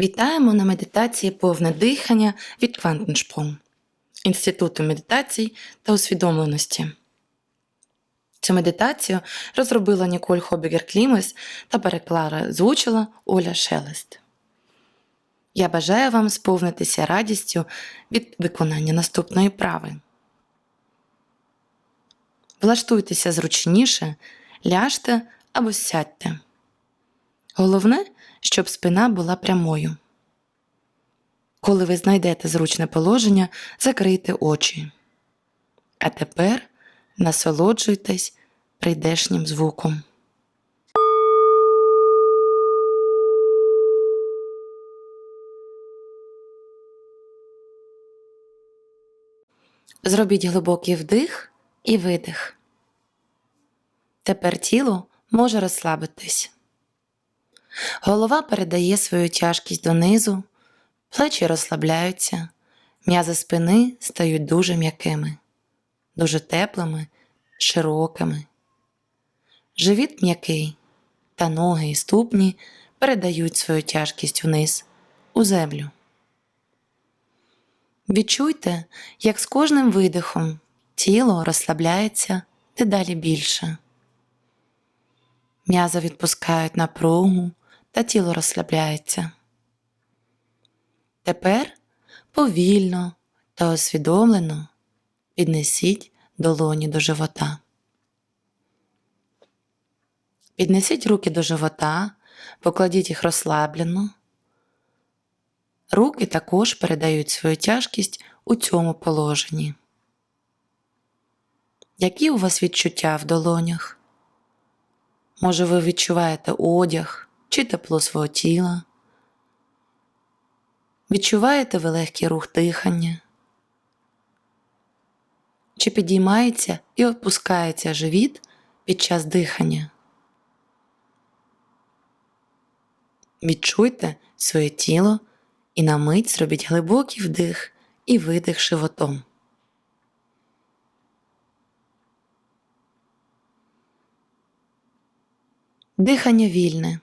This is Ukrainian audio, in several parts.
Вітаємо на медитації повне дихання від Quantensprung Інституту медитацій та усвідомленості. Цю медитацію розробила Ніколь Хобігер Клімес та переклала звучила Оля Шелест. Я бажаю вам сповнитися радістю від виконання наступної прави. Влаштуйтеся зручніше, ляжте або сядьте. Головне, щоб спина була прямою. Коли ви знайдете зручне положення, закрийте очі. А тепер насолоджуйтесь прийдешнім звуком. Зробіть глибокий вдих і видих. Тепер тіло може розслабитись. Голова передає свою тяжкість донизу, плечі розслабляються, м'язи спини стають дуже м'якими, дуже теплими, широкими. Живіт м'який, та ноги і ступні передають свою тяжкість вниз у землю. Відчуйте, як з кожним видихом тіло розслабляється дедалі більше. М'язи відпускають напругу та тіло розслабляється. Тепер повільно та усвідомлено піднесіть долоні до живота. Піднесіть руки до живота, покладіть їх розслаблено. Руки також передають свою тяжкість у цьому положенні. Які у вас відчуття в долонях? Може, ви відчуваєте одяг чи тепло свого тіла? Відчуваєте ви легкий рух дихання? Чи підіймається і опускається живіт під час дихання? Відчуйте своє тіло і на мить зробіть глибокий вдих і видих животом. Дихання вільне.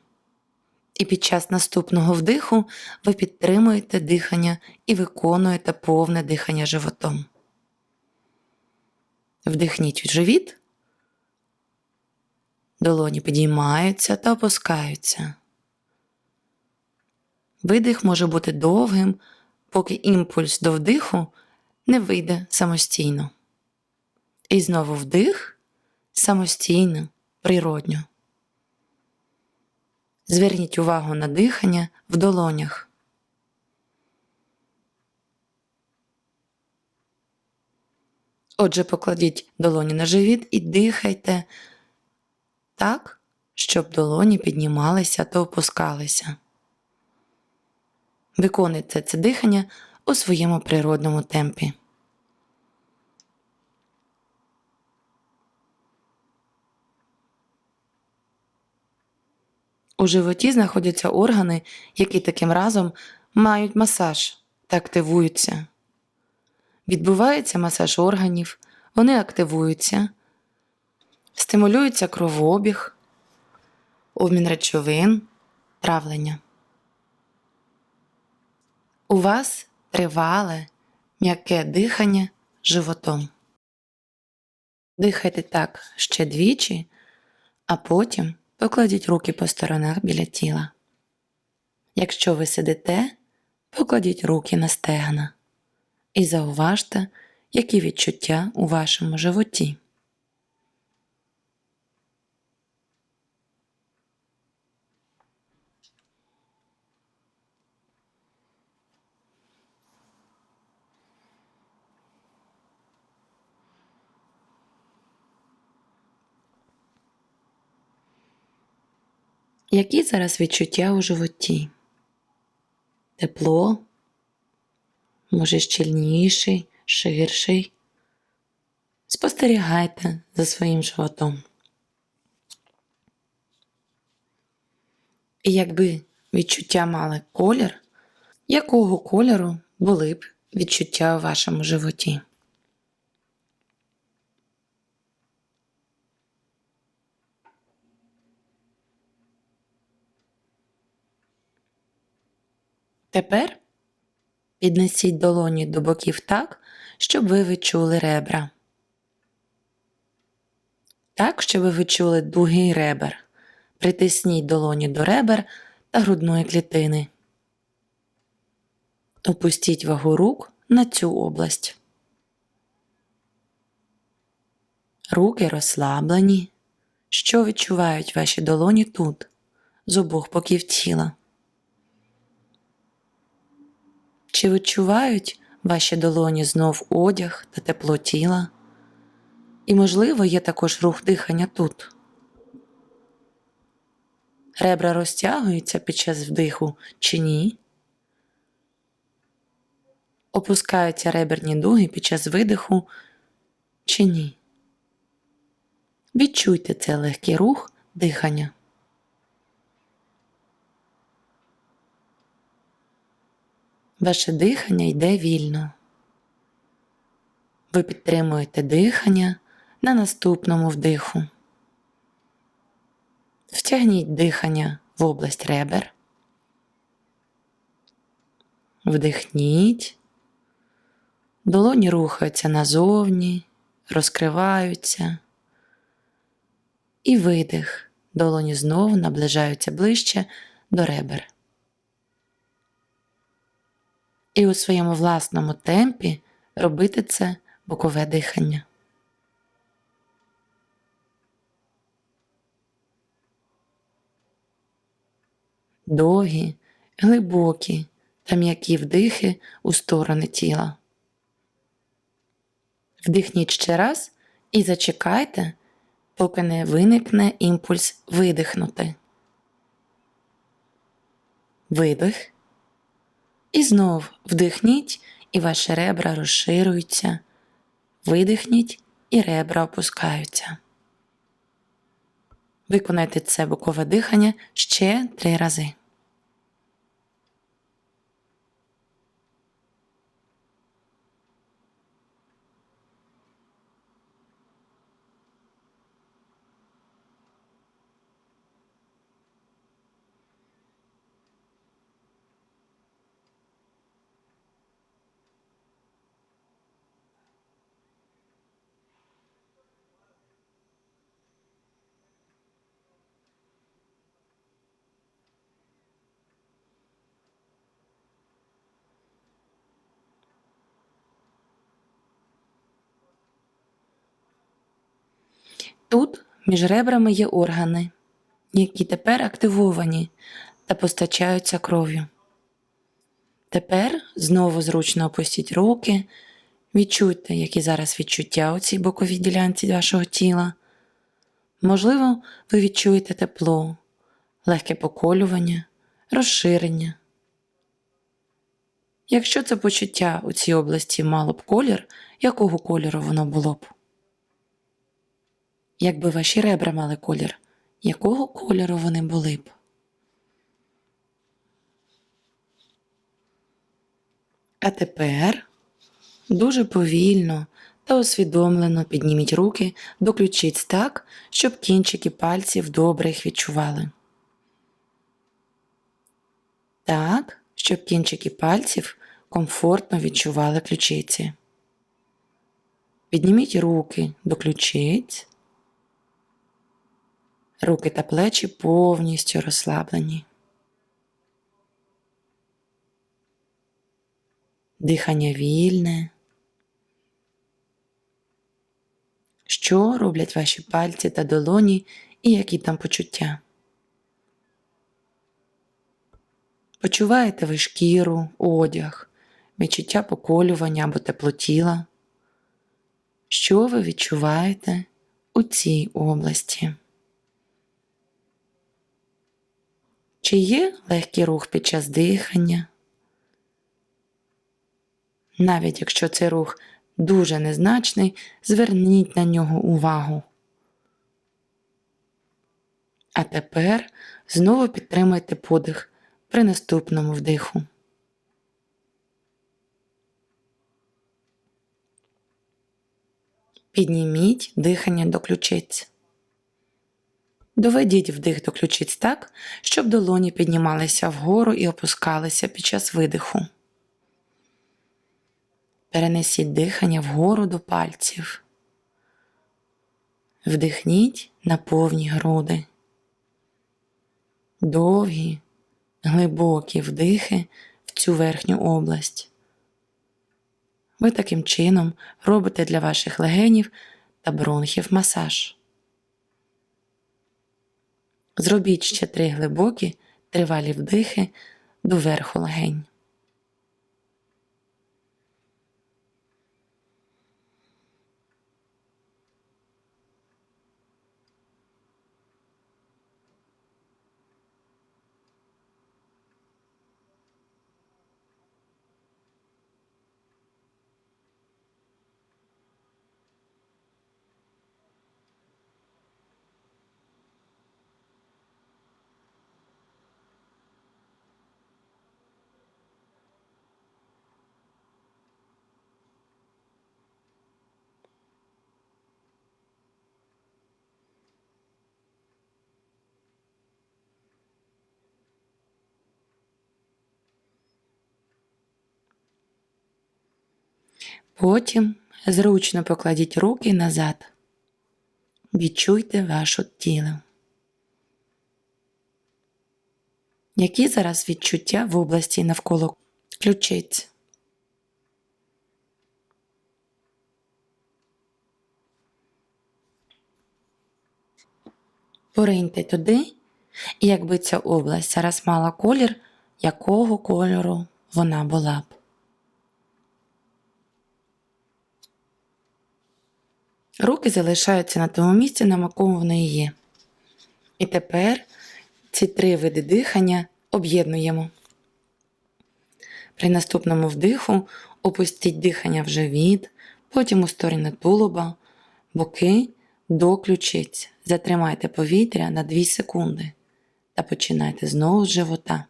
І під час наступного вдиху ви підтримуєте дихання і виконуєте повне дихання животом. Вдихніть в живіт, долоні підіймаються та опускаються. Видих може бути довгим, поки імпульс до вдиху не вийде самостійно. І знову вдих самостійно, природньо. Зверніть увагу на дихання в долонях. Отже, покладіть долоні на живіт і дихайте так, щоб долоні піднімалися та опускалися. Виконуйте це дихання у своєму природному темпі. У животі знаходяться органи, які таким разом мають масаж та активуються. Відбувається масаж органів, вони активуються, стимулюється кровообіг, обмін речовин, травлення. У вас тривале, м'яке дихання животом. Дихайте так ще двічі, а потім покладіть руки по сторонах біля тіла. Якщо ви сидите, покладіть руки на стегна і зауважте, які відчуття у вашому животі. Які зараз відчуття у животі? Тепло, може щільніший, ширший. Спостерігайте за своїм животом. І якби відчуття мали колір, якого кольору були б відчуття у вашому животі? Тепер піднесіть долоні до боків так, щоб ви відчули ребра. Так, щоб ви відчули дуги ребер. Притисніть долоні до ребер та грудної клітини. Опустіть вагу рук на цю область. Руки розслаблені. Що відчувають ваші долоні тут, з обох боків тіла? Чи відчувають ваші долоні знов одяг та тепло тіла? І, можливо, є також рух дихання тут. Ребра розтягуються під час вдиху чи ні? Опускаються реберні дуги під час видиху чи ні? Відчуйте цей легкий рух дихання. Ваше дихання йде вільно. Ви підтримуєте дихання на наступному вдиху. Втягніть дихання в область ребер. Вдихніть. Долоні рухаються назовні, розкриваються. І видих. Долоні знову наближаються ближче до ребер. І у своєму власному темпі робити це бокове дихання. Довгі, глибокі та м'які вдихи у сторони тіла. Вдихніть ще раз і зачекайте, поки не виникне імпульс видихнути. Видих. І знов вдихніть, і ваші ребра розширюються. Видихніть, і ребра опускаються. Виконайте це бокове дихання ще три рази. Тут між ребрами є органи, які тепер активовані та постачаються кров'ю. Тепер знову зручно опустіть руки, відчуйте, які зараз відчуття у цій боковій ділянці вашого тіла. Можливо, ви відчуєте тепло, легке поколювання, розширення. Якщо це почуття у цій області мало б колір, якого кольору воно було б? Якби ваші ребра мали колір, якого кольору вони були б? А тепер дуже повільно та усвідомлено підніміть руки до ключиць так, щоб кінчики пальців добре їх відчували. Так, щоб кінчики пальців комфортно відчували ключиці. Підніміть руки до ключиць. Руки та плечі повністю розслаблені. Дихання вільне. Що роблять ваші пальці та долоні і які там почуття? Почуваєте ви шкіру, одяг, відчуття поколювання або теплотіла? Що ви відчуваєте у цій області? Чи є легкий рух під час дихання? Навіть якщо цей рух дуже незначний, зверніть на нього увагу. А тепер знову підтримайте подих при наступному вдиху. Підніміть дихання до ключиць. Доведіть вдих до ключиць так, щоб долоні піднімалися вгору і опускалися під час видиху. Перенесіть дихання вгору до пальців. Вдихніть на повні груди. Довгі, глибокі вдихи в цю верхню область. Ви таким чином робите для ваших легенів та бронхів масаж. Зробіть ще три глибокі тривалі вдихи до верху легень. Потім зручно покладіть руки назад. Відчуйте ваше тіло. Які зараз відчуття в області навколо ключиць? Пориньте туди, якби ця область зараз мала колір, якого кольору вона була б. Руки залишаються на тому місці, на якому вони є. І тепер ці три види дихання об'єднуємо. При наступному вдиху опустіть дихання в живіт, потім у сторони тулуба, боки до ключиць. Затримайте повітря на 2 секунди та починайте знову з живота.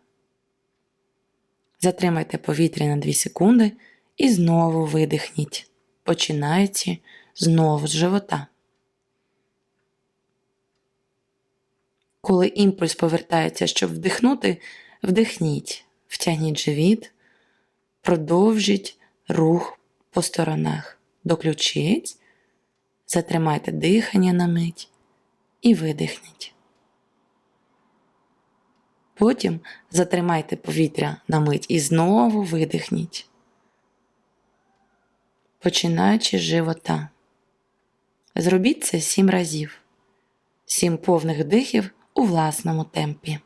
Затримайте повітря на 2 секунди і знову видихніть, починаючи знову з живота. Коли імпульс повертається, щоб вдихнути, вдихніть, втягніть живіт, продовжіть рух по сторонах до ключиць, затримайте дихання на мить і видихніть. Потім затримайте повітря на мить і знову видихніть, починаючи з живота. Зробіть це сім разів, сім повних дихів у власному темпі.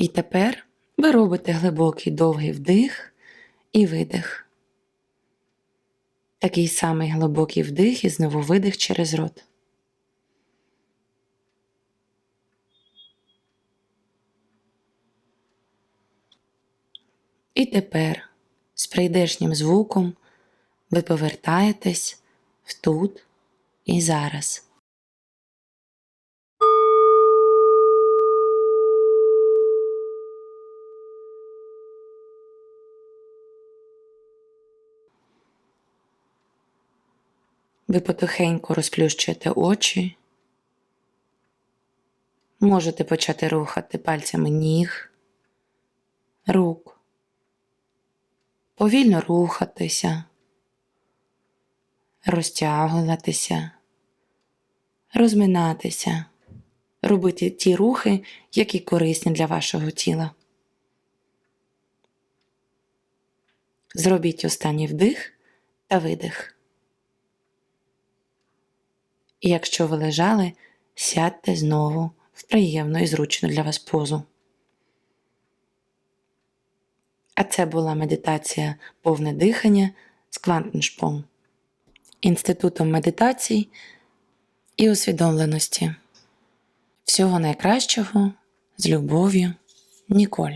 І тепер ви робите глибокий довгий вдих і видих. Такий самий глибокий вдих і знову видих через рот. І тепер з прийдешнім звуком ви повертаєтесь в тут і зараз. Ви потихеньку розплющуєте очі. Можете почати рухати пальцями ніг, рук, повільно рухатися, розтягуватися, розминатися. робити ті рухи, які корисні для вашого тіла. Зробіть останній вдих та видих. І якщо ви лежали, сядьте знову в приємну і зручну для вас позу. А це була медитація повне дихання з Квантеншпрung, Інститутом медитацій і усвідомленості. Всього найкращого з любов'ю, Ніколь.